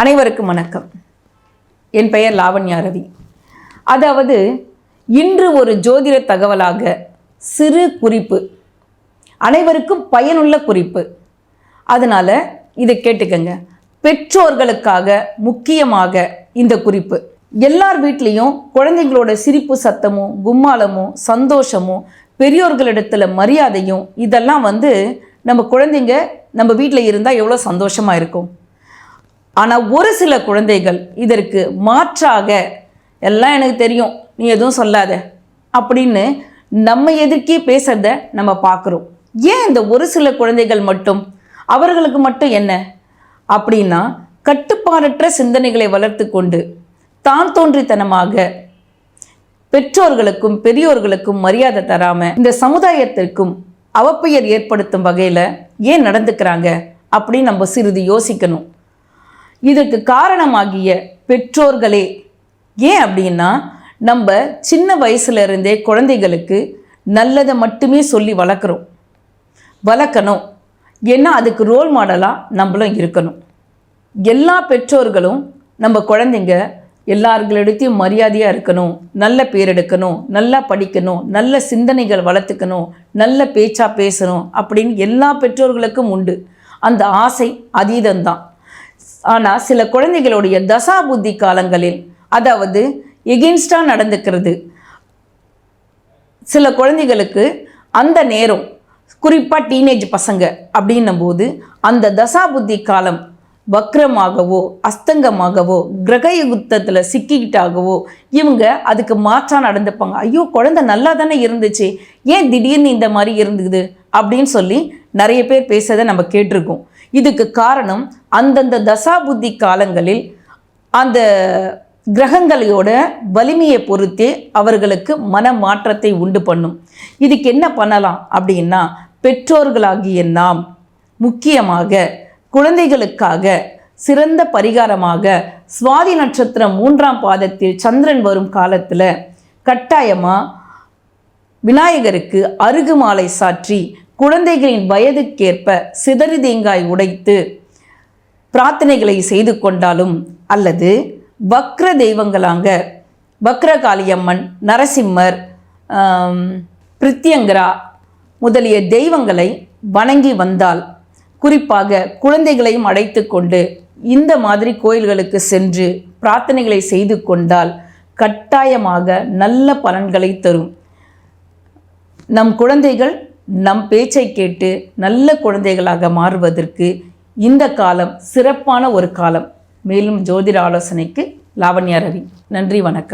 அனைவருக்கும் வணக்கம். என் பெயர் லாவண்யா ரவி அதாவது இன்று ஒரு ஜோதிட தகவலாக சிறு குறிப்பு அனைவருக்கும் பயனுள்ள குறிப்பு. அதனால் இதை கேட்டுக்கங்க. பெற்றோர்களுக்காக முக்கியமாக இந்த குறிப்பு. எல்லார் வீட்லேயும் குழந்தைங்களோட சிரிப்பு சத்தமும் கும்மாளமும் சந்தோஷமும் பெரியோர்களிடத்துல மரியாதையும் இதெல்லாம் வந்து நம்ம குழந்தைங்க நம்ம வீட்டில் இருந்தால் எவ்வளோ சந்தோஷமாக இருக்கும். ஆனால் ஒரு சில குழந்தைகள் இதற்கு மாற்றாக எல்லாம் எனக்கு தெரியும் நீ எதுவும் சொல்லாத அப்படின்னு நம்ம எதிர்க்கே பேசுகிறத நம்ம பார்க்குறோம். ஏன் இந்த ஒரு சில குழந்தைகள் மட்டும் அவர்களுக்கு மட்டும் என்ன? அப்படின்னா கட்டுப்பாடற்ற சிந்தனைகளை வளர்த்து கொண்டு தான் தோன்றித்தனமாக பெற்றோர்களுக்கும் பெரியோர்களுக்கும் மரியாதை தராமல் இந்த சமுதாயத்திற்கும் அவப்பெயர் ஏற்படுத்தும் வகையில் ஏன் நடந்துக்கிறாங்க அப்படின்னு நம்ம சிறிது யோசிக்கணும். இதற்கு காரணமாகிய பெற்றோர்களே ஏன் அப்படின்னா நம்ம சின்ன வயசுல இருந்தே குழந்தைகளுக்கு நல்லதை மட்டுமே சொல்லி வளர்க்குறோம். வளர்க்கணும். ஏன்னா அதுக்கு ரோல் மாடலாக நம்மளும் இருக்கணும். எல்லா பெற்றோர்களும் நம்ம குழந்தைங்க எல்லார்களிடத்தையும் மரியாதையாக இருக்கணும். நல்ல பேர் எடுக்கணும். நல்லா படிக்கணும். நல்ல சிந்தனைகள் வளர்த்துக்கணும். நல்ல பேச்சாக பேசணும் அப்படின்னு எல்லா பெற்றோர்களுக்கும் உண்டு. அந்த ஆசை அதீதம்தான். ஆனால் சில குழந்தைகளுடைய தசா புத்தி காலங்களில் அதாவது எகென்ஸ்டாக நடந்துக்கிறது. சில குழந்தைகளுக்கு அந்த நேரம் குறிப்பாக டீனேஜ் பசங்க அப்படின்னும் போது அந்த தசாபுத்தி காலம் வக்ரமாகவோ அஸ்தங்கமாகவோ கிரக யுத்தத்தில் சிக்கிக்கிட்டாகவோ இவங்க அதுக்கு மாற்றாக நடந்துப்பாங்க. ஐயோ குழந்தை நல்லா தானே இருந்துச்சு. ஏன் திடீர்னு இந்த மாதிரி இருந்தது? அப்படின்னு சொல்லி நிறைய பேர் பேசுறதை நம்ம கேட்டிருக்கோம். இதுக்கு காரணம் அந்தந்த தசாபுத்தி காலங்களில் அந்த கிரகங்களோட வலிமையை பொறுத்தே அவர்களுக்கு மன மாற்றத்தை உண்டு பண்ணும். இதுக்கு என்ன பண்ணலாம் அப்படின்னா பெற்றோர்களாகிய நாம் முக்கியமாக குழந்தைகளுக்காக சிறந்த பரிகாரமாக சுவாதி நட்சத்திரம் மூன்றாம் பாதத்தில் சந்திரன் வரும் காலத்தில் கட்டாயமாக விநாயகருக்கு அருகுமாலை சாற்றி குழந்தைகளின் வயதுக்கேற்ப சிதறி தேங்காய் உடைத்து பிரார்த்தனைகளை செய்து கொண்டாலும் அல்லது வக்ர தெய்வங்களாங்க வக்ரகாளியம்மன் நரசிம்மர் பிரித்தியங்கரா முதலிய தெய்வங்களை வணங்கி வந்தால் குறிப்பாக குழந்தைகளையும் அழைத்து கொண்டு இந்த மாதிரி கோயில்களுக்கு சென்று பிரார்த்தனைகளை செய்து கொண்டால் கட்டாயமாக நல்ல பலன்களை தரும். நம் குழந்தைகள் நம் பேச்சை கேட்டு நல்ல குழந்தைகளாக மாறுவதற்கு இந்த காலம் சிறப்பான ஒரு காலம். மேலும் ஜோதிட ஆலோசனைக்கு லாவண்யா ரவி. நன்றி வணக்கம்.